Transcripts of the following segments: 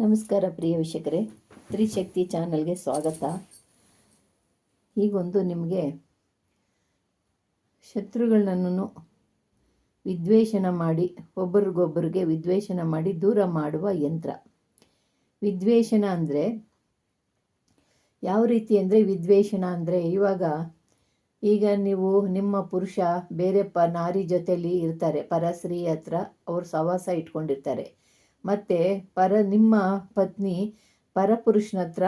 ನಮಸ್ಕಾರ ಪ್ರಿಯ ವೀಕ್ಷಕರೇ. ತ್ರಿಶಕ್ತಿ ಚಾನಲ್ಗೆ ಸ್ವಾಗತ. ಈಗೊಂದು ನಿಮಗೆ ಶತ್ರುಗಳನ್ನು ವಿದ್ವೇಷಣ ಮಾಡಿ, ಒಬ್ಬರಿಗೊಬ್ಬರಿಗೆ ವಿದ್ವೇಷಣ ಮಾಡಿ ದೂರ ಮಾಡುವ ಯಂತ್ರ. ವಿದ್ವೇಷಣ ಅಂದರೆ ಯಾವ ರೀತಿ ಅಂದರೆ ವಿದ್ವೇಷಣ ಅಂದರೆ ಇವಾಗ ಈಗ ನೀವು ನಿಮ್ಮ ಪುರುಷ ಬೇರೆ ಪ, ನಾರಿ ಜೊತೆಯಲ್ಲಿ ಇರ್ತಾರೆ. ಪರಸ್ತ್ರೀ ಹತ್ರ ಅವರು ಸವಾಸ ಇಟ್ಕೊಂಡಿರ್ತಾರೆ. ಮತ್ತು ಪರ, ನಿಮ್ಮ ಪತ್ನಿ ಪರಪುರುಷನ ಹತ್ರ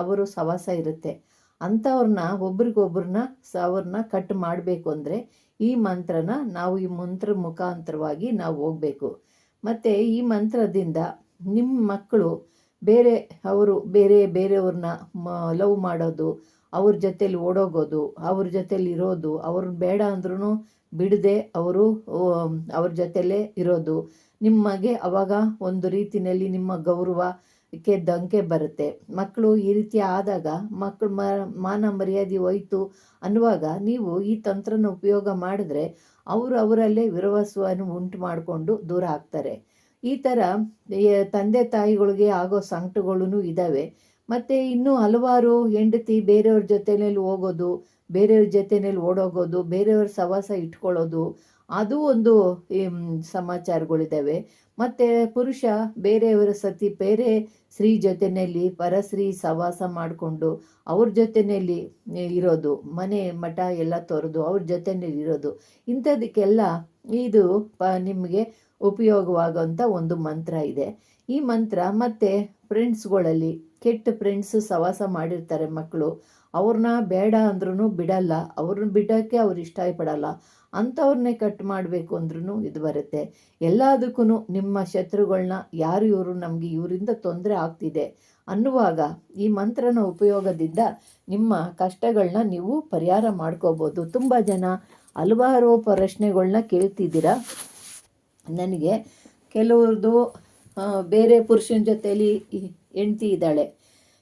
ಅವರು ಸವಾಸ ಇರುತ್ತೆ. ಅಂಥವ್ರನ್ನ ಒಬ್ರಿಗೊಬ್ರನ್ನ ಅವ್ರನ್ನ ಕಟ್ ಮಾಡಬೇಕು ಅಂದರೆ ಈ ಮಂತ್ರನ ನಾವು ಈ ಮಂತ್ರ ಮುಖಾಂತರವಾಗಿ ನಾವು ಹೋಗಬೇಕು. ಮತ್ತು ಈ ಮಂತ್ರದಿಂದ ನಿಮ್ಮ ಮಕ್ಕಳು ಬೇರೆ ಅವರು ಬೇರೆ ಬೇರೆಯವ್ರನ್ನ ಲವ್ ಮಾಡೋದು, ಅವ್ರ ಜೊತೇಲಿ ಓಡೋಗೋದು, ಅವ್ರ ಜೊತೇಲಿ ಇರೋದು, ಅವ್ರನ್ನ ಬೇಡ ಅಂದ್ರೂ ಬಿಡದೆ ಅವರು ಅವ್ರ ಜೊತೆಲೇ ಇರೋದು ನಿಮಗೆ ಅವಾಗ ಒಂದು ರೀತಿಯಲ್ಲಿ ನಿಮ್ಮ ಗೌರವಕ್ಕೆ ದಂಕೆ ಬರುತ್ತೆ. ಮಕ್ಕಳು ಈ ರೀತಿ ಆದಾಗ ಮಕ್ಕಳು ಮ, ಮಾನ ಮರ್ಯಾದೆ ಹೋಯ್ತು ಅನ್ನುವಾಗ ನೀವು ಈ ತಂತ್ರನ ಉಪಯೋಗ ಮಾಡಿದ್ರೆ ಅವರು ಅವರಲ್ಲೇ ವಿರವಸ್ವನ್ನು ಉಂಟು ಮಾಡಿಕೊಂಡು ದೂರ ಆಗ್ತಾರೆ. ಈ ಥರ ತಂದೆ ತಾಯಿಗಳಿಗೆ ಆಗೋ ಸಂಕಟಗಳೂ ಇದ್ದಾವೆ. ಮತ್ತು ಇನ್ನೂ ಹಲವಾರು ಹೆಂಡತಿ ಬೇರೆಯವ್ರ ಜೊತೆಯಲ್ಲಿ ಹೋಗೋದು, ಬೇರೆಯವ್ರ ಜೊತೆಯಲ್ಲಿ ಓಡೋಗೋದು, ಬೇರೆಯವ್ರ ಸವಾಸ ಇಟ್ಕೊಳ್ಳೋದು ಅದು ಒಂದು ಸಮಾಚಾರಗಳಿದ್ದಾವೆ. ಮತ್ತು ಪುರುಷ ಬೇರೆಯವರ ಸತಿ ಬೇರೆ ಸ್ತ್ರೀ ಜೊತೆಯಲ್ಲಿ ಪರಸ್ತ್ರೀ ಸವಾಸ ಮಾಡಿಕೊಂಡು ಅವ್ರ ಜೊತೆಯಲ್ಲಿ ಇರೋದು, ಮನೆ ಮಠ ಎಲ್ಲ ತೊರೆದು ಅವ್ರ ಜೊತೆಯಲ್ಲಿ ಇರೋದು. ಇಂಥದಕ್ಕೆಲ್ಲ ಇದು ಪ, ನಿಮಗೆ ಉಪಯೋಗವಾಗುವಂಥ ಒಂದು ಮಂತ್ರ ಇದೆ. ಈ ಮಂತ್ರ ಮತ್ತು ಫ್ರೆಂಡ್ಸ್ಗಳಲ್ಲಿ ಕೆಟ್ಟ ಫ್ರೆಂಡ್ಸ್ ಸವಾಸ ಮಾಡಿರ್ತಾರೆ ಮಕ್ಕಳು. ಅವ್ರನ್ನ ಬೇಡ ಅಂದ್ರೂ ಬಿಡಲ್ಲ, ಅವ್ರನ್ನ ಬಿಡೋಕ್ಕೆ ಅವ್ರು ಇಷ್ಟಪಡಲ್ಲ. ಅಂಥವ್ರನ್ನೇ ಕಟ್ ಮಾಡಬೇಕು ಅಂದ್ರೂ ಇದು ಬರುತ್ತೆ. ಎಲ್ಲದಕ್ಕೂ ನಿಮ್ಮ ಶತ್ರುಗಳನ್ನ ಯಾರು ಇವರು ನಮಗೆ ಇವರಿಂದ ತೊಂದರೆ ಆಗ್ತಿದೆ ಅನ್ನುವಾಗ ಈ ಮಂತ್ರನ ಉಪಯೋಗದಿಂದ ನಿಮ್ಮ ಕಷ್ಟಗಳನ್ನ ನೀವು ಪರಿಹಾರ ಮಾಡ್ಕೋಬೋದು. ತುಂಬ ಜನ ಹಲವಾರು ಪ್ರಶ್ನೆಗಳನ್ನ ಕೇಳ್ತಿದ್ದೀರಾ? ನನಗೆ ಕೆಲವ್ರದ್ದು ಬೇರೆ ಪುರುಷನ ಜೊತೇಲಿ ಹೆಂಡ್ತಿ ಇದ್ದಾಳೆ.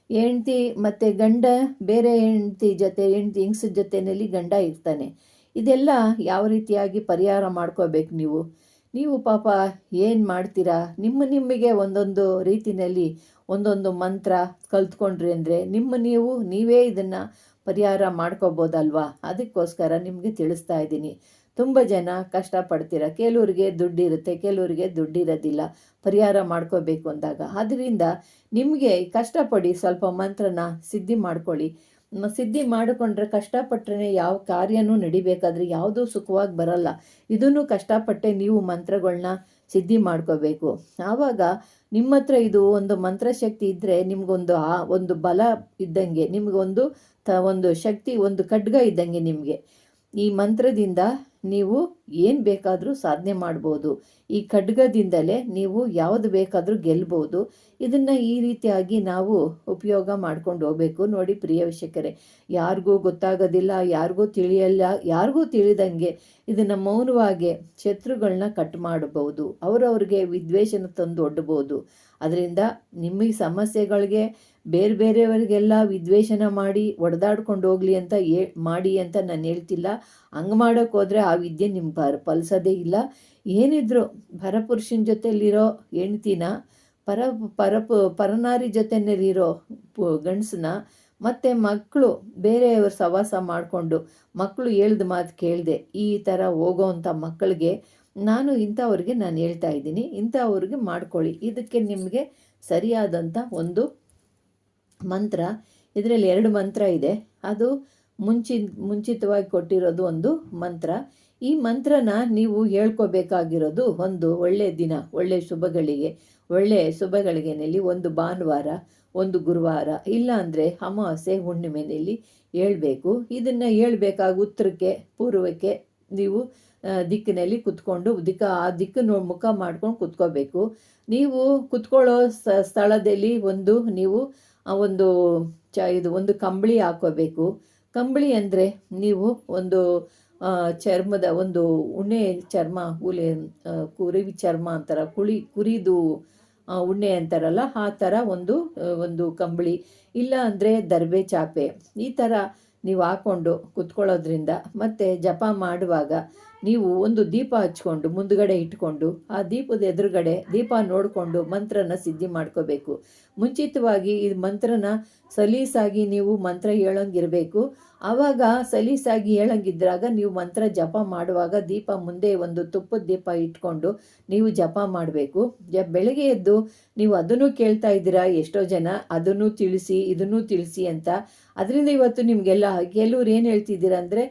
ಹೆಂಡ್ತಿ ಮತ್ತು ಗಂಡ, ಬೇರೆ ಹೆಂಡ್ತಿ ಜೊತೆ, ಹೆಂಡ್ತಿ ಹಿಂಗ್ಸ ಜೊತೆಯಲ್ಲಿ ಗಂಡ ಇರ್ತಾನೆ. ಇದೆಲ್ಲ ಯಾವ ರೀತಿಯಾಗಿ ಪರಿಹಾರ ಮಾಡ್ಕೋಬೇಕು ನೀವು? ನೀವು ಪಾಪ ಏನು ಮಾಡ್ತೀರಾ? ನಿಮ್ಮ ನಿಮಗೆ ಒಂದೊಂದು ರೀತಿಯಲ್ಲಿ ಒಂದೊಂದು ಮಂತ್ರ ಕಲ್ತ್ಕೊಂಡ್ರಿ ಅಂದರೆ ನಿಮ್ಮ ನೀವು, ನೀವೇ ಇದನ್ನು ಪರಿಹಾರ ಮಾಡ್ಕೋಬೋದಲ್ವಾ? ಅದಕ್ಕೋಸ್ಕರ ನಿಮಗೆ ತಿಳಿಸ್ತಾ ಇದ್ದೀನಿ. ತುಂಬ ಜನ ಕಷ್ಟಪಡ್ತೀರ? ಕೆಲವ್ರಿಗೆ ದುಡ್ಡಿರುತ್ತೆ, ಕೆಲವರಿಗೆ ದುಡ್ಡಿರೋದಿಲ್ಲ, ಪರಿಹಾರ ಮಾಡ್ಕೋಬೇಕು ಅಂದಾಗ. ಅದರಿಂದ ನಿಮಗೆ ಕಷ್ಟಪಡಿ ಸ್ವಲ್ಪ ಮಂತ್ರನ ಸಿದ್ಧಿ ಮಾಡ್ಕೊಳ್ಳಿ. ಸಿದ್ಧಿ ಮಾಡಿಕೊಂಡ್ರೆ ಕಷ್ಟಪಟ್ಟರೆ ಯಾವ ಕಾರ್ಯನೂ ನಡಿಬೇಕಾದ್ರೆ ಯಾವುದೂ ಸುಖವಾಗಿ ಬರಲ್ಲ. ಇದನ್ನು ಕಷ್ಟಪಟ್ಟೆ ನೀವು ಮಂತ್ರಗಳನ್ನ ಸಿದ್ಧಿ ಮಾಡ್ಕೋಬೇಕು. ಆವಾಗ ನಿಮ್ಮ ಹತ್ರ ಇದು ಒಂದು ಮಂತ್ರಶಕ್ತಿ ಇದ್ದರೆ ನಿಮಗೊಂದು ಆ ಒಂದು ಬಲ ಇದ್ದಂಗೆ, ನಿಮಗೊಂದು ತ, ಒಂದು ಶಕ್ತಿ, ಒಂದು ಖಡ್ಗ ಇದ್ದಂಗೆ ನಿಮಗೆ. ಈ ಮಂತ್ರದಿಂದ ನೀವು ಏನು ಬೇಕಾದರೂ ಸಾಧನೆ ಮಾಡ್ಬೋದು. ಈ ಖಡ್ಗದಿಂದಲೇ ನೀವು ಯಾವುದು ಬೇಕಾದರೂ ಗೆಲ್ಬೋದು. ಇದನ್ನು ಈ ರೀತಿಯಾಗಿ ನಾವು ಉಪಯೋಗ ಮಾಡ್ಕೊಂಡು ಹೋಗಬೇಕು. ನೋಡಿ ಪ್ರಿಯ ವಿಷಯಕರೇ ಯಾರಿಗೂ ಗೊತ್ತಾಗೋದಿಲ್ಲ, ಯಾರಿಗೂ ತಿಳಿಯಲ್ಲ, ಯಾರಿಗೂ ತಿಳಿದಂಗೆ ಇದನ್ನು ಮೌನವಾಗಿ ಶತ್ರುಗಳನ್ನ ಕಟ್ ಮಾಡಬಹುದು. ಅವರವ್ರಿಗೆ ವಿದ್ವೇಷನ ತಂದು ಒಡ್ಡಬಹುದು ಅದರಿಂದ ನಿಮಗೆ ಸಮಸ್ಯೆಗಳಿಗೆ ಬೇರೆ ಬೇರೆಯವರಿಗೆಲ್ಲ ವಿದ್ವೇಷನ ಮಾಡಿ ಒಡೆದಾಡ್ಕೊಂಡು ಹೋಗಲಿ ಅಂತ ಏ ಮಾಡಿ ಅಂತ ನಾನು ಹೇಳ್ತಿಲ್ಲ. ಹಂಗೆ ಮಾಡೋಕ್ಕೆ ಹೋದರೆ ಆ ವಿದ್ಯೆ ನಿಮ್ಗೆ ಬರ ಫಲಿಸೋದೇ ಇಲ್ಲ. ಏನಿದ್ರು ಪರಪುರುಷನ ಜೊತೆಲಿರೋ ಹೆಂಡ್ತಿನ ಪರ, ಪರಪು, ಪರನಾರಿ ಜೊತೆನಲ್ಲಿರೋ ಪು ಗಂಡಸನ್ನ ಮತ್ತು ಮಕ್ಕಳು ಬೇರೆಯವರು ಸವಾಸ ಮಾಡಿಕೊಂಡು ಮಕ್ಕಳು ಹೇಳ್ದ ಮಾತು ಕೇಳಿದೆ, ಈ ಥರ ಹೋಗೋವಂಥ ಮಕ್ಕಳಿಗೆ ನಾನು ಇಂಥವ್ರಿಗೆ ನಾನು ಹೇಳ್ತಾ ಇದ್ದೀನಿ, ಇಂಥವ್ರಿಗೆ ಮಾಡ್ಕೊಳ್ಳಿ. ಇದಕ್ಕೆ ನಿಮಗೆ ಸರಿಯಾದಂಥ ಒಂದು ಮಂತ್ರ, ಇದರಲ್ಲಿ ಎರಡು ಮಂತ್ರ ಇದೆ. ಅದು ಮುಂಚಿ, ಮುಂಚಿತವಾಗಿ ಕೊಟ್ಟಿರೋದು ಒಂದು ಮಂತ್ರ. ಈ ಮಂತ್ರನ ನೀವು ಹೇಳ್ಕೋಬೇಕಾಗಿರೋದು ಒಂದು ಒಳ್ಳೆಯ ದಿನ ಒಳ್ಳೆಯ ಶುಭಗಳಿಗೆ ಒಳ್ಳೆಯ ಶುಭಗಳಿಗೆನಲ್ಲಿ ಒಂದು ಭಾನುವಾರ. ಒಂದು ಗುರುವಾರ ಇಲ್ಲ ಅಂದರೆ ಅಮಾವಾಸ್ಯೆ ಹುಣ್ಣಿಮೆಯಲ್ಲಿ ಹೇಳ್ಬೇಕು. ಇದನ್ನು ಹೇಳ್ಬೇಕಾಗ ಉತ್ತರಕ್ಕೆ, ಪೂರ್ವಕ್ಕೆ ನೀವು ದಿಕ್ಕಿನಲ್ಲಿ ಕುತ್ಕೊಂಡು, ದಿಕ್ಕ, ಆ ದಿಕ್ಕನ್ನು ಮುಖ ಮಾಡ್ಕೊಂಡು ಕುತ್ಕೋಬೇಕು. ನೀವು ಕುತ್ಕೊಳ್ಳೋ ಸ್ಥಳದಲ್ಲಿ ಒಂದು, ನೀವು ಒಂದು ಚ, ಇದು ಒಂದು ಕಂಬಳಿ ಹಾಕೋಬೇಕು. ಕಂಬಳಿ ಅಂದರೆ ನೀವು ಒಂದು ಚರ್ಮದ ಒಂದು ಉಣ್ಣೆ ಚರ್ಮ ಕೂಲಿ ಕುರಿ ಚರ್ಮ ಅಂತಾರ, ಕುಳಿ, ಕುರಿದು ಉಣ್ಣೆ ಅಂತಾರಲ್ಲ ಆ ಥರ ಒಂದು ಒಂದು ಕಂಬಳಿ. ಇಲ್ಲ ಅಂದರೆ ದರ್ಬೆ ಚಾಪೆ. ಈ ಥರ ನೀವು ಹಾಕ್ಕೊಂಡು ಕುತ್ಕೊಳ್ಳೋದ್ರಿಂದ ಮತ್ತು ಜಪ ಮಾಡುವಾಗ ನೀವು ಒಂದು ದೀಪ ಹಚ್ಕೊಂಡು ಮುಂದುಗಡೆ ಇಟ್ಕೊಂಡು ಆ ದೀಪದ ಎದುರುಗಡೆ ದೀಪ ನೋಡಿಕೊಂಡು ಮಂತ್ರನ ಸಿದ್ಧಿ ಮಾಡ್ಕೋಬೇಕು. ಮುಂಚಿತವಾಗಿ ಈ ಮಂತ್ರನ ಸಲೀಸಾಗಿ ನೀವು ಮಂತ್ರ ಹೇಳೋಂಗಿರಬೇಕು. ಆವಾಗ ಸಲೀಸಾಗಿ ಹೇಳಂಗಿದ್ರಾಗ ನೀವು ಮಂತ್ರ ಜಪ ಮಾಡುವಾಗ ದೀಪ ಮುಂದೆ ಒಂದು ತುಪ್ಪದ ದೀಪ ಇಟ್ಕೊಂಡು ನೀವು ಜಪ ಮಾಡಬೇಕು. ಜ ಬೆಳಗ್ಗೆ ಎದ್ದು ನೀವು ಅದನ್ನು ಕೇಳ್ತಾ ಇದ್ದೀರಾ ಎಷ್ಟೋ ಜನ ಅದನ್ನು ತಿಳಿಸಿ ಇದನ್ನು ತಿಳಿಸಿ ಅಂತ ಅದರಿಂದ ಇವತ್ತು ನಿಮಗೆಲ್ಲ ಕೆಲವ್ರು ಏನು ಹೇಳ್ತಿದ್ದೀರಾ ಅಂದರೆ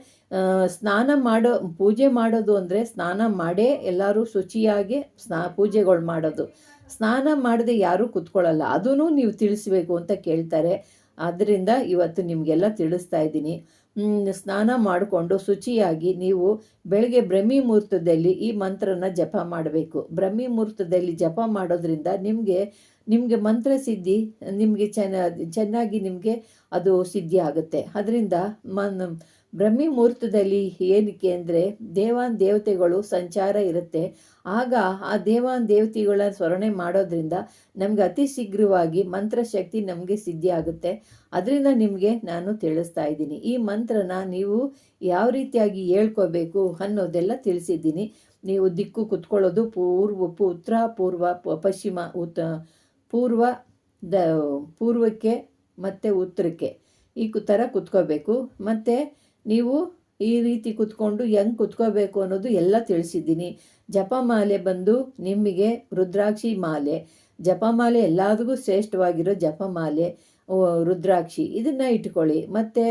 ಸ್ನಾನ ಮಾಡೋ, ಪೂಜೆ ಮಾಡೋದು ಅಂದರೆ ಸ್ನಾನ ಮಾಡೇ ಎಲ್ಲರೂ ಶುಚಿಯಾಗಿ ಸ್ನಾ, ಪೂಜೆಗಳು ಮಾಡೋದು. ಸ್ನಾನ ಮಾಡದೆ ಯಾರೂ ಕೂತ್ಕೊಳ್ಳಲ್ಲ ಅದೂ ನೀವು ತಿಳಿಸ್ಬೇಕು ಅಂತ ಕೇಳ್ತಾರೆ. ಆದ್ದರಿಂದ ಇವತ್ತು ನಿಮಗೆಲ್ಲ ತಿಳಿಸ್ತಾ ಇದ್ದೀನಿ. ಸ್ನಾನ ಮಾಡಿಕೊಂಡು ಶುಚಿಯಾಗಿ ನೀವು ಬೆಳಗ್ಗೆ ಬ್ರಹ್ಮಿ ಮುಹೂರ್ತದಲ್ಲಿ ಈ ಮಂತ್ರನ ಜಪ ಮಾಡಬೇಕು. ಬ್ರಹ್ಮಿ ಮುಹೂರ್ತದಲ್ಲಿ ಜಪ ಮಾಡೋದ್ರಿಂದ ನಿಮಗೆ ನಿಮಗೆ ಮಂತ್ರ ಸಿದ್ಧಿ, ನಿಮಗೆ ಚೆನ್ನ, ಚೆನ್ನಾಗಿ ನಿಮಗೆ ಅದು ಸಿದ್ಧಿ ಆಗುತ್ತೆ. ಅದರಿಂದ ಮನ್, ಬ್ರಹ್ಮಿ ಮುಹೂರ್ತದಲ್ಲಿ ಏನಕ್ಕೆ ಅಂದರೆ ದೇವಾನ್ ದೇವತೆಗಳು ಸಂಚಾರ ಇರುತ್ತೆ. ಆಗ ಆ ದೇವಾನ್ ದೇವತೆಗಳ ಸ್ಮರಣೆ ಮಾಡೋದ್ರಿಂದ ನಮಗೆ ಅತಿ ಶೀಘ್ರವಾಗಿ ಮಂತ್ರಶಕ್ತಿ ನಮಗೆ ಸಿದ್ಧಿ ಆಗುತ್ತೆ. ಅದರಿಂದ ನಿಮಗೆ ನಾನು ತಿಳಿಸ್ತಾ ಇದ್ದೀನಿ. ಈ ಮಂತ್ರನ ನೀವು ಯಾವ ರೀತಿಯಾಗಿ ಹೇಳ್ಕೋಬೇಕು ಅನ್ನೋದೆಲ್ಲ ತಿಳಿಸಿದ್ದೀನಿ. ನೀವು ದಿಕ್ಕು ಕುತ್ಕೊಳ್ಳೋದು ಪೂರ್ವ ಉತ್ತರ ಪೂರ್ವ ಪಶ್ಚಿಮ ಉತ್ ಪೂರ್ವ ದ, ಪೂರ್ವಕ್ಕೆ ಮತ್ತು ಉತ್ತರಕ್ಕೆ. ಈ ಥರ ಕುತ್ಕೋಬೇಕು. ಮತ್ತು ನೀವು ಈ ರೀತಿ ಕುತ್ಕೊಂಡು ಹೆಂಗೆ ಕುತ್ಕೋಬೇಕು ಅನ್ನೋದು ಎಲ್ಲ ತಿಳಿಸಿದ್ದೀನಿ. ಜಪಮಾಲೆ ಬಂದು ನಿಮಗೆ ರುದ್ರಾಕ್ಷಿ ಮಾಲೆ. ಜಪಮಾಲೆ ಎಲ್ಲದಕ್ಕೂ ಶ್ರೇಷ್ಠವಾಗಿರೋ ಜಪಮಾಲೆ ರುದ್ರಾಕ್ಷಿ. ಇದನ್ನು ಇಟ್ಕೊಳ್ಳಿ. ಮತ್ತು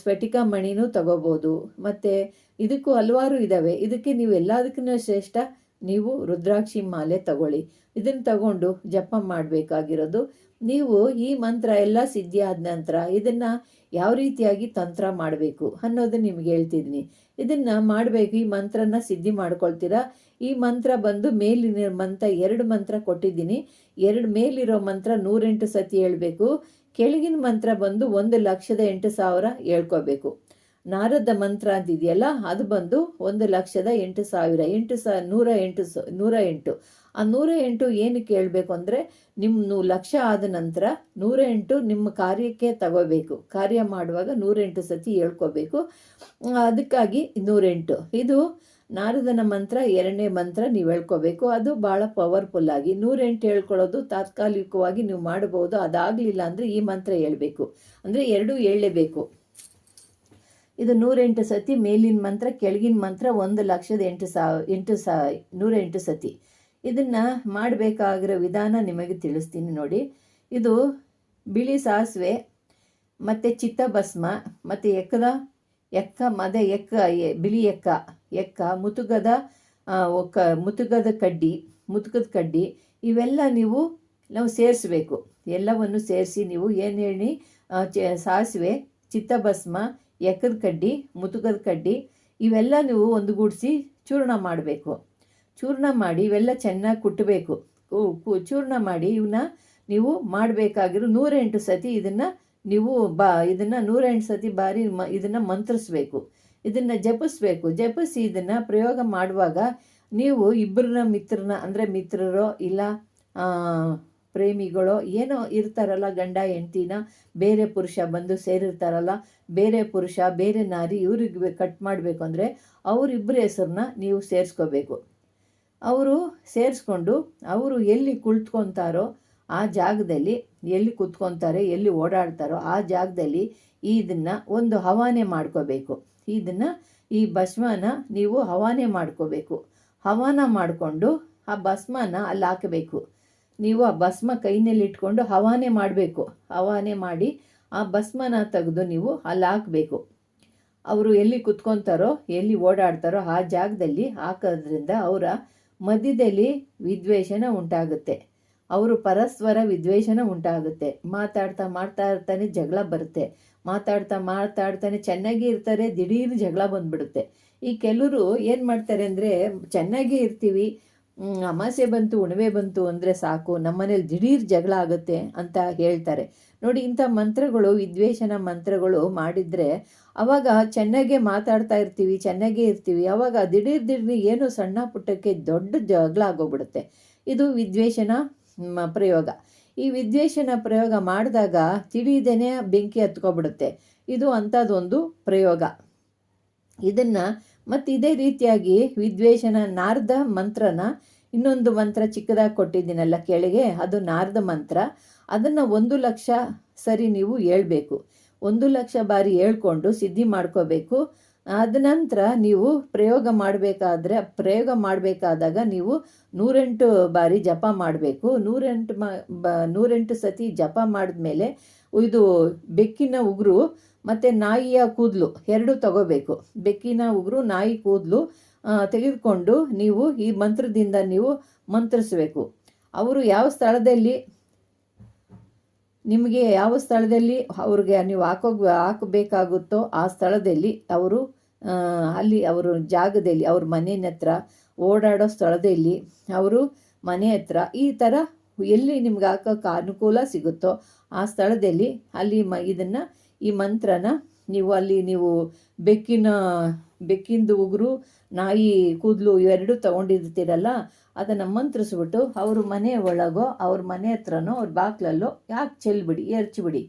ಸ್ಫಟಿಕ ಮಣಿನೂ ತಗೋಬೋದು. ಮತ್ತು ಇದಕ್ಕೂ ಹಲವಾರು ಇದ್ದಾವೆ ಇದಕ್ಕೆ ನೀವು ಎಲ್ಲದಕ್ಕೂ ಶ್ರೇಷ್ಠ ನೀವು ರುದ್ರಾಕ್ಷಿ ಮಾಲೆ ತಗೊಳ್ಳಿ. ಇದನ್ನು ತಗೊಂಡು ಜಪ ಮಾಡಬೇಕಾಗಿರೋದು. ನೀವು ಈ ಮಂತ್ರ ಎಲ್ಲ ಸಿದ್ಧಿ ಆದ ನಂತರ ಇದನ್ನು ಯಾವ ರೀತಿಯಾಗಿ ತಂತ್ರ ಮಾಡಬೇಕು ಅನ್ನೋದು ನಿಮ್ಗೆ ಹೇಳ್ತಿದ್ದೀನಿ. ಇದನ್ನು ಮಾಡಬೇಕು, ಈ ಮಂತ್ರನ ಸಿದ್ಧಿ ಮಾಡ್ಕೊಳ್ತೀರಾ? ಈ ಮಂತ್ರ ಬಂದು ಮೇಲಿನ ಮಂತ್ರ ಎರಡು ಮಂತ್ರ ಕೊಟ್ಟಿದ್ದೀನಿ. ಎರಡು ಮೇಲಿರೋ ಮಂತ್ರ ನೂರೆಂಟು ಸತಿ ಹೇಳಬೇಕು. ಕೆಳಗಿನ ಮಂತ್ರ ಬಂದು ಒಂದು ಲಕ್ಷದ ಎಂಟು ಸಾವಿರ ಹೇಳ್ಕೋಬೇಕು ನಾರದ ಮಂತ್ರ ಅಂತಿದೆಯಲ್ಲ, ಅದು ಬಂದು ಒಂದು ಲಕ್ಷದ ಎಂಟು ಸಾವಿರ, ಎಂಟು ಸ, ನೂರ ಎಂಟು ಸ, ನೂರ ಎಂಟು. ಆ ನೂರ ಎಂಟು ಏನಕ್ಕೆ ಹೇಳಬೇಕು ಅಂದರೆ ನಿಮ್ಮ ಲಕ್ಷ ಆದ ನಂತರ ನೂರ ಎಂಟು ನಿಮ್ಮ ಕಾರ್ಯಕ್ಕೆ ತಗೋಬೇಕು. ಕಾರ್ಯ ಮಾಡುವಾಗ ನೂರೆಂಟು ಸತಿ ಹೇಳ್ಕೋಬೇಕು. ಅದಕ್ಕಾಗಿ ನೂರೆಂಟು ಇದು ನಾರದನ ಮಂತ್ರ, ಎರಡನೇ ಮಂತ್ರ ನೀವು ಹೇಳ್ಕೋಬೇಕು. ಅದು ಭಾಳ ಪವರ್ಫುಲ್ಲಾಗಿ ನೂರೆಂಟು ಹೇಳ್ಕೊಳ್ಳೋದು ತಾತ್ಕಾಲಿಕವಾಗಿ ನೀವು ಮಾಡ್ಬೋದು ಅದಾಗಲಿಲ್ಲ ಅಂದರೆ ಈ ಮಂತ್ರ ಹೇಳಬೇಕು. ಅಂದರೆ ಎರಡೂ ಹೇಳಲೇಬೇಕು. ಇದು ನೂರೆಂಟು ಸತಿ ಮೇಲಿನ ಮಂತ್ರ, ಕೆಳಗಿನ ಮಂತ್ರ ಒಂದು ಲಕ್ಷದ ಎಂಟು ಸಾವಿರ ಎಂಟು ಸಾ, ನೂರೆಂಟು ಸತಿ. ಇದನ್ನು ಮಾಡಬೇಕಾಗಿರೋ ವಿಧಾನ ನಿಮಗೆ ತಿಳಿಸ್ತೀನಿ ನೋಡಿ. ಇದು ಬಿಳಿ ಸಾಸಿವೆ, ಮತ್ತು ಚಿತ್ತಭಸ್ಮ ಮತ್ತು ಎಕ್ಕದ, ಎಕ್ಕ, ಮದ ಎಕ್ಕ ಬಿಳಿ ಎಕ್ಕ ಎಕ್ಕ, ಮುತುಗದ ಒಕ್ಕ, ಮುತುಗದ ಕಡ್ಡಿ ಮುತುಗದ ಕಡ್ಡಿ, ಇವೆಲ್ಲ ನೀವು ನಾವು ಸೇರಿಸ್ಬೇಕು. ಎಲ್ಲವನ್ನು ಸೇರಿಸಿ ನೀವು ಏನು ಹೇಳಿ ಸಾಸಿವೆ ಚಿತ್ತಭಸ್ಮ ಎಕ್ಕದ ಕಡ್ಡಿ ಮುತುಕದ ಕಡ್ಡಿ ಇವೆಲ್ಲ ನೀವು ಒಂದುಗೂಡಿಸಿ ಚೂರ್ಣ ಮಾಡಬೇಕು. ಚೂರ್ಣ ಮಾಡಿ ಇವೆಲ್ಲ ಚೆನ್ನಾಗಿ ಕುಟ್ಟಬೇಕು ಚೂರ್ಣ ಮಾಡಿ ಇವನ್ನ ನೀವು ಮಾಡಬೇಕಾಗಿರೋ ನೂರೆಂಟು ಸತಿ ಇದನ್ನು ನೀವು ಬಾ, ಇದನ್ನು ನೂರೆಂಟು ಸತಿ ಬಾರಿ ಮ, ಇದನ್ನು ಮಂತ್ರಿಸ್ಬೇಕು. ಇದನ್ನು ಜಪಿಸ್ಬೇಕು. ಜಪಿಸಿ ಇದನ್ನು ಪ್ರಯೋಗ ಮಾಡುವಾಗ ನೀವು ಇಬ್ಬರನ್ನ ಮಿತ್ರನ, ಅಂದರೆ ಮಿತ್ರರೋ ಇಲ್ಲ ಪ್ರೇಮಿಗಳೋ ಏನೋ ಇರ್ತಾರಲ್ಲ ಗಂಡ ಹೆಂಡ್ತಿನ, ಬೇರೆ ಪುರುಷ ಬಂದು ಸೇರಿರ್ತಾರಲ್ಲ, ಬೇರೆ ಪುರುಷ, ಬೇರೆ ನಾರಿ ಇವ್ರಿಗೆ ಕಟ್ ಮಾಡಬೇಕು ಅಂದರೆ ಅವರಿಬ್ಬರ ಹೆಸರನ್ನ ನೀವು ಸೇರಿಸ್ಕೋಬೇಕು. ಅವರು ಸೇರಿಸ್ಕೊಂಡು ಅವರು ಎಲ್ಲಿ ಕುಳಿತ್ಕೊತಾರೋ ಆ ಜಾಗದಲ್ಲಿ ಎಲ್ಲಿ ಕುತ್ಕೊತಾರೆ, ಎಲ್ಲಿ ಓಡಾಡ್ತಾರೋ ಆ ಜಾಗದಲ್ಲಿ ಇದನ್ನು ಒಂದು ಹವಾನೆ ಮಾಡ್ಕೋಬೇಕು. ಇದನ್ನು ಈ ಭಸ್ಮನ ನೀವು ಹವಾನೆ ಮಾಡ್ಕೋಬೇಕು. ಹವಾನ ಮಾಡಿಕೊಂಡು ಆ ಭಸ್ಮನ ಅಲ್ಲಿ ಹಾಕಬೇಕು. ನೀವು ಆ ಭಸ್ಮ ಕೈನಲ್ಲಿ ಇಟ್ಕೊಂಡು ಹವಾನೆ ಮಾಡಬೇಕು. ಹವಾನೆ ಮಾಡಿ ಆ ಭಸ್ಮನ ತೆಗೆದು ನೀವು ಅಲ್ಲಿ ಹಾಕಬೇಕು. ಅವರು ಎಲ್ಲಿ ಕುತ್ಕೊತಾರೋ, ಎಲ್ಲಿ ಓಡಾಡ್ತಾರೋ ಆ ಜಾಗದಲ್ಲಿ ಹಾಕೋದ್ರಿಂದ ಅವರ ಮಧ್ಯದಲ್ಲಿ ವಿದ್ವೇಷನ ಉಂಟಾಗುತ್ತೆ. ಅವರು ಪರಸ್ಪರ ವಿದ್ವೇಷನ ಉಂಟಾಗುತ್ತೆ. ಮಾತಾಡ್ತಾ ಮಾಡ್ತಾ ಇರ್ತಾನೆ ಜಗಳ ಬರುತ್ತೆ. ಮಾತಾಡ್ತಾ ಮಾತಾಡ್ತಾನೆ ಚೆನ್ನಾಗಿ ಇರ್ತಾರೆ, ದಿಢೀರ್ ಜಗಳ ಬಂದ್ಬಿಡುತ್ತೆ. ಈ ಕೆಲವರು ಏನು ಮಾಡ್ತಾರೆ ಅಂದರೆ, ಚೆನ್ನಾಗೇ ಇರ್ತೀವಿ ಅಮಾಸೆ ಬಂತು ಉಣವೆ ಬಂತು ಅಂದರೆ ಸಾಕು, ನಮ್ಮನೇಲಿ ದಿಢೀರ್ ಜಗಳ ಆಗುತ್ತೆ ಅಂತ ಹೇಳ್ತಾರೆ. ನೋಡಿ, ಇಂಥ ಮಂತ್ರಗಳು, ವಿದ್ವೇಷನ ಮಂತ್ರಗಳು ಮಾಡಿದರೆ ಅವಾಗ ಚೆನ್ನಾಗೆ ಮಾತಾಡ್ತಾ ಇರ್ತೀವಿ, ಚೆನ್ನಾಗೇ ಇರ್ತೀವಿ. ಅವಾಗ ದಿಢೀರ್ ದಿಢೀರ್ ಏನು ಸಣ್ಣ ಪುಟ್ಟಕ್ಕೆ ದೊಡ್ಡ ಜಗಳ ಆಗೋಗ್ಬಿಡುತ್ತೆ. ಇದು ವಿದ್ವೇಷನ ಪ್ರಯೋಗ. ಈ ವಿದ್ವೇಷನ ಪ್ರಯೋಗ ಮಾಡಿದಾಗ ತಿಳಿದೇನೆ ಬೆಂಕಿ ಹತ್ಕೊಬಿಡುತ್ತೆ. ಇದು ಅಂಥದ್ದೊಂದು ಪ್ರಯೋಗ. ಇದನ್ನು ಮತ್ತು ಇದೇ ರೀತಿಯಾಗಿ ವಿದ್ವೇಷನ ನಾರದ ಮಂತ್ರನ ಇನ್ನೊಂದು ಮಂತ್ರ ಚಿಕ್ಕದಾಗಿ ಕೊಟ್ಟಿದ್ದೀನಲ್ಲ ಕೆಳಗೆ? ಅದು ನಾರದ ಮಂತ್ರ. ಅದನ್ನು ಒಂದು ಲಕ್ಷ ಸರಿ ನೀವು ಹೇಳ್ಬೇಕು. ಒಂದು ಲಕ್ಷ ಬಾರಿ ಹೇಳ್ಕೊಂಡು ಸಿದ್ಧಿ ಮಾಡ್ಕೋಬೇಕು. ಅದ ನಂತರ ನೀವು ಪ್ರಯೋಗ ಮಾಡಬೇಕಾದ್ರೆ, ಪ್ರಯೋಗ ಮಾಡಬೇಕಾದಾಗ ನೀವು ನೂರೆಂಟು ಬಾರಿ ಜಪ ಮಾಡಬೇಕು. ನೂರೆಂಟು ಮ, ಬ, ನೂರೆಂಟು ಸತಿ ಜಪ ಮಾಡಿದ್ಮೇಲೆ ಇದು ಬೆಕ್ಕಿನ ಉಗುರು ಮತ್ತು ನಾಯಿಯ ಕೂದಲು, ಎರಡು ತಗೋಬೇಕು. ಬೆಕ್ಕಿನ ಉಗುರು, ನಾಯಿ ಕೂದಲು ತೆಗೆದುಕೊಂಡು ನೀವು ಈ ಮಂತ್ರದಿಂದ ನೀವು ಮಂತ್ರಿಸಬೇಕು. ಅವರು ಯಾವ ಸ್ಥಳದಲ್ಲಿ, ನಿಮಗೆ ಯಾವ ಸ್ಥಳದಲ್ಲಿ ಅವ್ರಿಗೆ ನೀವು ಹಾಕೋ, ಹಾಕಬೇಕಾಗುತ್ತೋ ಆ ಸ್ಥಳದಲ್ಲಿ ಅವರು ಅಲ್ಲಿ ಅವರು ಜಾಗದಲ್ಲಿ, ಅವ್ರ ಮನೆಯ ಹತ್ರ ಓಡಾಡೋ ಸ್ಥಳದಲ್ಲಿ ಅವರು ಮನೆ ಹತ್ರ ಈ ಥರ ಎಲ್ಲಿ ನಿಮ್ಗೆ ಹಾಕೋಕ್ಕೆ ಅನುಕೂಲ ಸಿಗುತ್ತೋ ಆ ಸ್ಥಳದಲ್ಲಿ ಅಲ್ಲಿ ಮ ಇದನ್ನು ಈ ಮಂತ್ರನ ನೀವು ಅಲ್ಲಿ ನೀವು ಬೆಕ್ಕಿನ, ಬೆಕ್ಕಿಂದು ಉಗುರು, ನಾಯಿ ಕೂದಲು ಇವೆರಡು ತೊಗೊಂಡಿರ್ತೀರಲ್ಲ, ಅದನ್ನು ಮಂತ್ರಿಸ್ಬಿಟ್ಟು ಅವ್ರ ಮನೆ ಒಳಗೋ, ಅವ್ರ ಮನೆ ಹತ್ರನೋ, ಅವ್ರ ಬಾಕ್ಲಲ್ಲೋ ಯಾಕೆ ಚೆಲ್ಬಿಡಿ, ಎರಚಿಬಿಡಿ.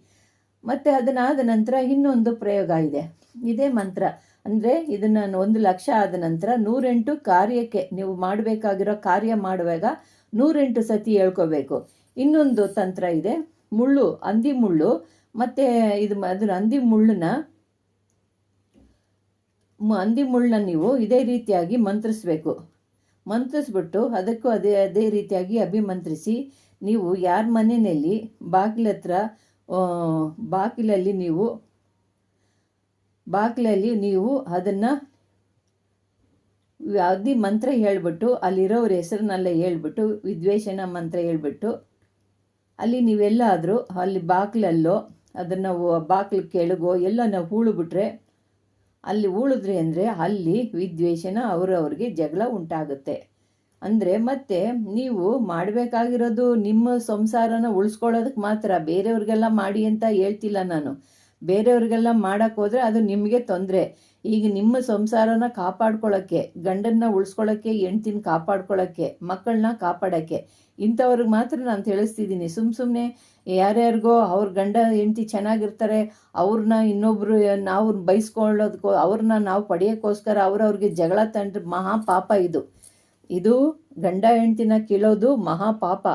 ಮತ್ತು ಅದನ್ನಾದ ನಂತರ ಇನ್ನೊಂದು ಪ್ರಯೋಗ ಇದೆ. ಇದೇ ಮಂತ್ರ. ಅಂದರೆ ಇದನ್ನು ಒಂದು ಲಕ್ಷ ಆದ ನಂತರ ನೂರೆಂಟು ಕಾರ್ಯಕ್ಕೆ ನೀವು ಮಾಡಬೇಕಾಗಿರೋ ಕಾರ್ಯ ಮಾಡುವಾಗ ನೂರೆಂಟು ಸತಿ ಹೇಳ್ಕೋಬೇಕು. ಇನ್ನೊಂದು ತಂತ್ರ ಇದೆ, ಮುಳ್ಳು, ಹಂದಿ ಮುಳ್ಳು. ಮತ್ತು ಇದು ಅದರ ಹಂದಿ ಮುಳ್ಳನ್ನ ಹಂದಿ ಮುಳ್ಳನ್ನ ನೀವು ಇದೇ ರೀತಿಯಾಗಿ ಮಂತ್ರಿಸ್ಬೇಕು. ಮಂತ್ರಿಸ್ಬಿಟ್ಟು ಅದಕ್ಕೂ ಅದೇ ಅದೇ ರೀತಿಯಾಗಿ ಅಭಿಮಂತ್ರಿಸಿ, ನೀವು ಯಾರ ಮನೆಯಲ್ಲಿ ಬಾಗಿಲತ್ರ ಬಾಗಿಲಲ್ಲಿ ನೀವು ಬಾಗಿಲಲ್ಲಿ ನೀವು ಅದನ್ನು ಯಾವುದೇ ಮಂತ್ರ ಹೇಳ್ಬಿಟ್ಟು ಅಲ್ಲಿರೋರ ಹೆಸರನ್ನೆಲ್ಲ ಹೇಳ್ಬಿಟ್ಟು ವಿದ್ವೇಷಣ ಮಂತ್ರ ಹೇಳ್ಬಿಟ್ಟು ಅಲ್ಲಿ ನೀವೆಲ್ಲಾದರೂ ಅಲ್ಲಿ ಬಾಗಿಲಲ್ಲೋ ಅದನ್ನು ಬಾಗಿಲು ಕೆಳಗೋ ಎಲ್ಲ ನಾವು ಹೂಳುಬಿಟ್ರೆ ಅಲ್ಲಿ ಉಳಿದ್ರಿ ಅಂದರೆ ಅಲ್ಲಿ ವಿದ್ವೇಷನ ಅವರವ್ರಿಗೆ ಜಗಳ ಉಂಟಾಗುತ್ತೆ. ಅಂದರೆ ಮತ್ತೆ ನೀವು ಮಾಡಬೇಕಾಗಿರೋದು ನಿಮ್ಮ ಸಂಸಾರನ ಉಳಿಸ್ಕೊಳ್ಳೋದಕ್ಕೆ ಮಾತ್ರ, ಬೇರೆಯವ್ರಿಗೆಲ್ಲ ಮಾಡಿ ಅಂತ ಹೇಳ್ತಿಲ್ಲ ನಾನು. ಬೇರೆಯವ್ರಿಗೆಲ್ಲ ಮಾಡೋಕ್ಕೋದ್ರೆ ಅದು ನಿಮಗೆ ತೊಂದರೆ. ಈಗ ನಿಮ್ಮ ಸಂಸಾರನ ಕಾಪಾಡ್ಕೊಳ್ಳೋಕ್ಕೆ ಗಂಡನ್ನ ಉಳಿಸ್ಕೊಳ್ಳೋಕ್ಕೆ ಹೆಂಡ್ತಿನ ಕಾಪಾಡ್ಕೊಳ್ಳೋಕ್ಕೆ ಮಕ್ಕಳನ್ನ ಕಾಪಾಡೋಕ್ಕೆ, ಇಂಥವ್ರಿಗೆ ಮಾತ್ರ ನಾನು ತಿಳಿಸ್ತಿದ್ದೀನಿ. ಸುಮ್ಮ ಸುಮ್ಮನೆ ಯಾರ್ಯಾರಿಗೋ ಅವ್ರ ಗಂಡ, ಹೆಂಡ್ತಿ ಚೆನ್ನಾಗಿರ್ತಾರೆ ಅವ್ರನ್ನ ಇನ್ನೊಬ್ಬರು ನಾವು ಬೈಸ್ಕೊಳ್ಳೋದಕ್ಕೋ ಅವ್ರನ್ನ ನಾವು ಪಡೆಯೋಕ್ಕೋಸ್ಕರ ಅವ್ರವ್ರಿಗೆ ಜಗಳ ತಂಡ ಮಹಾ ಪಾಪ ಇದು. ಇದು ಗಂಡ, ಹೆಂಡ್ತಿನ ಕೀಳೋದು ಮಹಾ ಪಾಪ.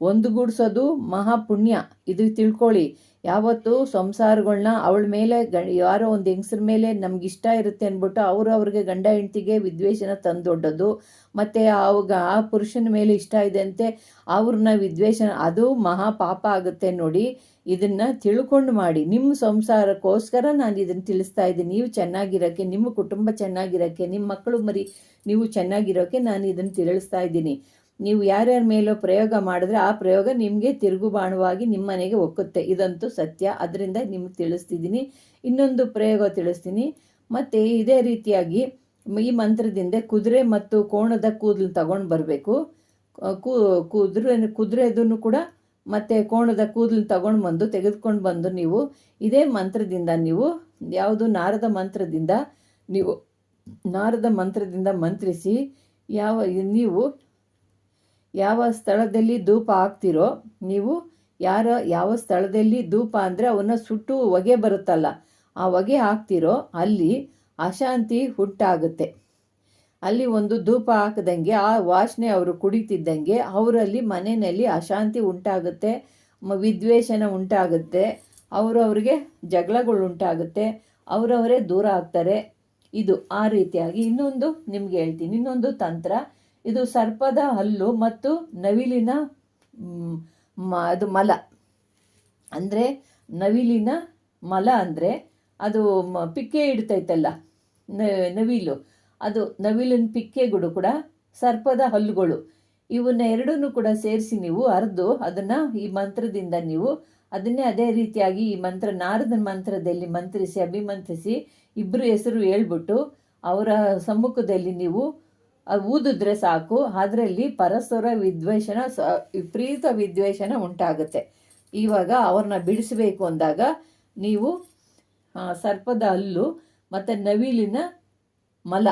ಒಂದುಗೂಡಿಸೋದು ಮಹಾ ಪುಣ್ಯ. ಇದು ತಿಳ್ಕೊಳ್ಳಿ. ಯಾವತ್ತು ಸಂಸಾರಗಳನ್ನ ಅವಳ ಮೇಲೆ ಗ ಯಾರೋ ಒಂದು ಹೆಂಗಸ್ರ ಮೇಲೆ ನಮ್ಗೆ ಇಷ್ಟ ಇರುತ್ತೆ ಅಂದ್ಬಿಟ್ಟು ಅವರು ಅವ್ರಿಗೆ ಗಂಡ ಹೆಂಡ್ತಿಗೆ ವಿದ್ವೇಷನ ತಂದೊಡ್ಡೋದು ಮತ್ತು ಅವಾಗ ಆ ಪುರುಷನ ಮೇಲೆ ಇಷ್ಟ ಇದೆ ಅಂತೆ ಅವ್ರನ್ನ ವಿದ್ವೇಷನ, ಅದು ಮಹಾ ಪಾಪ ಆಗುತ್ತೆ ನೋಡಿ. ಇದನ್ನು ತಿಳ್ಕೊಂಡು ಮಾಡಿ. ನಿಮ್ಮ ಸಂಸಾರಕ್ಕೋಸ್ಕರ ನಾನು ಇದನ್ನು ತಿಳಿಸ್ತಾ ಇದ್ದೀನಿ. ನೀವು ಚೆನ್ನಾಗಿರೋಕ್ಕೆ, ನಿಮ್ಮ ಕುಟುಂಬ ಚೆನ್ನಾಗಿರೋಕ್ಕೆ ನಿಮ್ಮ ಮಕ್ಕಳು ಮರಿ ನೀವು ಚೆನ್ನಾಗಿರೋಕ್ಕೆ ನಾನು ಇದನ್ನು ತಿಳಿಸ್ತಾ ಇದ್ದೀನಿ. ನೀವು ಯಾರ್ಯಾರ ಮೇಲೋ ಪ್ರಯೋಗ ಮಾಡಿದ್ರೆ ಆ ಪ್ರಯೋಗ ನಿಮಗೆ ತಿರುಗುಬಾಣವಾಗಿ ನಿಮ್ಮ ಮನೆಗೆ ಒಕ್ಕುತ್ತೆ. ಇದಂತೂ ಸತ್ಯ. ಅದರಿಂದ ನಿಮ್ಗೆ ತಿಳಿಸ್ತಿದ್ದೀನಿ. ಇನ್ನೊಂದು ಪ್ರಯೋಗ ತಿಳಿಸ್ತೀನಿ. ಮತ್ತು ಇದೇ ರೀತಿಯಾಗಿ ಈ ಮಂತ್ರದಿಂದ ಕುದುರೆ ಮತ್ತು ಕೋಣದ ಕೂದಲು ತಗೊಂಡು ಬರಬೇಕು. ಕುದುರೆ, ಕುದುರೆದನ್ನು ಕೂಡ ಮತ್ತು ಕೋಣದ ಕೂದಲು ತಗೊಂಡು ಬಂದು ತೆಗೆದುಕೊಂಡು ಬಂದು ನೀವು ಇದೇ ಮಂತ್ರದಿಂದ ನೀವು ಯಾವುದು ನಾರದ ಮಂತ್ರದಿಂದ ನೀವು ನಾರದ ಮಂತ್ರದಿಂದ ಮಂತ್ರಿಸಿ ಯಾವ, ನೀವು ಯಾವ ಸ್ಥಳದಲ್ಲಿ ಧೂಪ ಹಾಕ್ತಿರೋ, ನೀವು ಯಾರ, ಯಾವ ಸ್ಥಳದಲ್ಲಿ ಧೂಪ ಅಂದರೆ ಅವನ್ನ ಸುಟ್ಟು ಹೊಗೆ ಬರುತ್ತಲ್ಲ, ಆ ಹೊಗೆ ಹಾಕ್ತಿರೋ, ಅಲ್ಲಿ ಅಶಾಂತಿ ಹುಟ್ಟಾಗುತ್ತೆ. ಅಲ್ಲಿ ಒಂದು ಧೂಪ ಹಾಕದಂಗೆ, ಆ ವಾಸನೆ ಅವರು ಕುಡಿತಿದ್ದಂಗೆ, ಅವರಲ್ಲಿ ಮನೆಯಲ್ಲಿ ಅಶಾಂತಿ ಉಂಟಾಗುತ್ತೆ ವಿದ್ವೇಷನ ಉಂಟಾಗುತ್ತೆ ಅವರವ್ರಿಗೆ ಜಗಳಗಳು ಉಂಟಾಗುತ್ತೆ, ಅವರವರೇ ದೂರ ಆಗ್ತಾರೆ. ಇದು ಆ ರೀತಿಯಾಗಿ ಇನ್ನೊಂದು ನಿಮ್ಗೆ ಹೇಳ್ತೀನಿ, ಇನ್ನೊಂದು ತಂತ್ರ. ಇದು ಸರ್ಪದ ಹಲ್ಲು ಮತ್ತು ನವಿಲಿನ ಅದು ಮಲ. ಅಂದರೆ ನವಿಲಿನ ಮಲ ಅಂದರೆ ಅದು ಪಿಕ್ಕೆ ಇಡ್ತೈತಲ್ಲ ನವಿಲು. ಅದು ನವಿಲಿನ ಪಿಕ್ಕೆಗಳು ಕೂಡ ಸರ್ಪದ ಹಲ್ಲುಗಳು. ಇವನ್ನ ಎರಡನ್ನೂ ಕೂಡ ಸೇರಿಸಿ ನೀವು ಅರ್ದು ಅದನ್ನು ಈ ಮಂತ್ರದಿಂದ ನೀವು ಅದನ್ನೇ ಅದೇ ರೀತಿಯಾಗಿ ಈ ಮಂತ್ರ, ನಾರದ ಮಂತ್ರದಲ್ಲಿ ಮಂತ್ರಿಸಿ, ಅಭಿಮಂತ್ರಿಸಿ ಇಬ್ಬರು ಹೆಸರು ಹೇಳ್ಬಿಟ್ಟು ಅವರ ಸಮ್ಮುಖದಲ್ಲಿ ನೀವು ಊದಿದ್ರೆ ಸಾಕು. ಅದರಲ್ಲಿ ಪರಸ್ಪರ ವಿದ್ವೇಷನ ವಿಪರೀತ ವಿದ್ವೇಷನ ಉಂಟಾಗುತ್ತೆ. ಇವಾಗ ಅವ್ರನ್ನ ಬಿಡಿಸಬೇಕು ಅಂದಾಗ ನೀವು ಸರ್ಪದ ಹಲ್ಲು ಮತ್ತು ನವಿಲಿನ ಮಲ,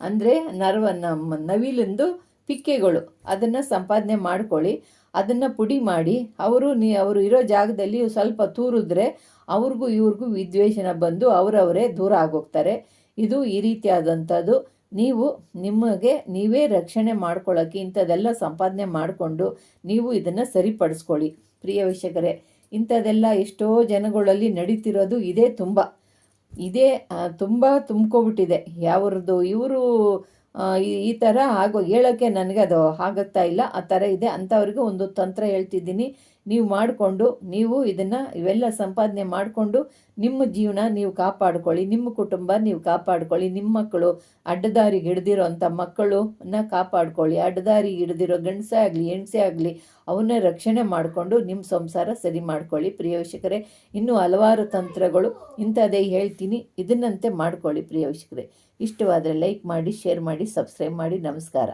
ಅಂದರೆ ನರ್ವ ನಮ್ಮ ನವಿಲಿಂದು ಪಿಕ್ಕೆಗಳು, ಅದನ್ನು ಸಂಪಾದನೆ ಮಾಡ್ಕೊಳ್ಳಿ. ಅದನ್ನು ಪುಡಿ ಮಾಡಿ, ಅವರು ನೀ, ಅವರು ಇರೋ ಜಾಗದಲ್ಲಿ ಸ್ವಲ್ಪ ತೂರಿದ್ರೆ ಅವ್ರಿಗೂ ಇವ್ರಿಗೂ ವಿದ್ವೇಷನ ಬಂದು ಅವರವರೇ ದೂರ ಆಗೋಗ್ತಾರೆ. ಇದು ಈ ರೀತಿಯಾದಂಥದ್ದು. ನೀವು ನಿಮಗೆ ನೀವೇ ರಕ್ಷಣೆ ಮಾಡ್ಕೊಳ್ಳೋಕ್ಕೆ ಇಂಥದ್ದೆಲ್ಲ ಸಂಪಾದನೆ ಮಾಡಿಕೊಂಡು ನೀವು ಇದನ್ನು ಸರಿಪಡಿಸ್ಕೊಳ್ಳಿ. ಪ್ರಿಯ ವೀಕ್ಷಕರೇ, ಇಂಥದ್ದೆಲ್ಲ ಎಷ್ಟೋ ಜನಗಳಲ್ಲಿ ನಡೀತಿರೋದು ಇದೇ ತುಂಬ. ಇದೇ ತುಂಬ ತುಂಬ್ಕೊಬಿಟ್ಟಿದೆ. ಯಾವ್ರದ್ದು, ಇವರು ಈ ಥರ ಆಗೋ ಹೇಳೋಕ್ಕೆ ನನಗೆ ಅದು ಆಗುತ್ತಾ ಇಲ್ಲ. ಆ ಥರ ಇದೆ. ಅಂಥವ್ರಿಗೆ ಒಂದು ತಂತ್ರ ಹೇಳ್ತಿದ್ದೀನಿ. ನೀವು ಮಾಡಿಕೊಂಡು, ನೀವು ಇದನ್ನು ಇವೆಲ್ಲ ಸಂಪಾದನೆ ಮಾಡಿಕೊಂಡು, ನಿಮ್ಮ ಜೀವನ ನೀವು ಕಾಪಾಡ್ಕೊಳ್ಳಿ. ನಿಮ್ಮ ಕುಟುಂಬ ನೀವು ಕಾಪಾಡ್ಕೊಳ್ಳಿ. ನಿಮ್ಮ ಮಕ್ಕಳು ಅಡ್ಡದಾರಿಗೆ ಹಿಡ್ದಿರೋ ಅಂಥ ಮಕ್ಕಳನ್ನ ಕಾಪಾಡ್ಕೊಳ್ಳಿ. ಅಡ್ಡದಾರಿಗೆ ಹಿಡ್ದಿರೋ ಗಂಡಸೇ ಆಗಲಿ ಹೆಣ್ಸೆ ಆಗಲಿ, ಅವನ್ನ ರಕ್ಷಣೆ ಮಾಡಿಕೊಂಡು ನಿಮ್ಮ ಸಂಸಾರ ಸರಿ ಮಾಡ್ಕೊಳ್ಳಿ. ಪ್ರಿಯ ವೀಕ್ಷಕರೇ, ಇನ್ನೂ ಹಲವಾರು ತಂತ್ರಗಳು ಇಂಥದ್ದೇ ಹೇಳ್ತೀನಿ. ಇದನ್ನಂತೆ ಮಾಡ್ಕೊಳ್ಳಿ ಪ್ರಿಯ ವೀಕ್ಷಕರೇ. ಇಷ್ಟವಾದರೆ ಲೈಕ್ ಮಾಡಿ ಶೇರ್ ಮಾಡಿ ಸಬ್ಸ್ಕ್ರೈಬ್ ಮಾಡಿ ನಮಸ್ಕಾರ.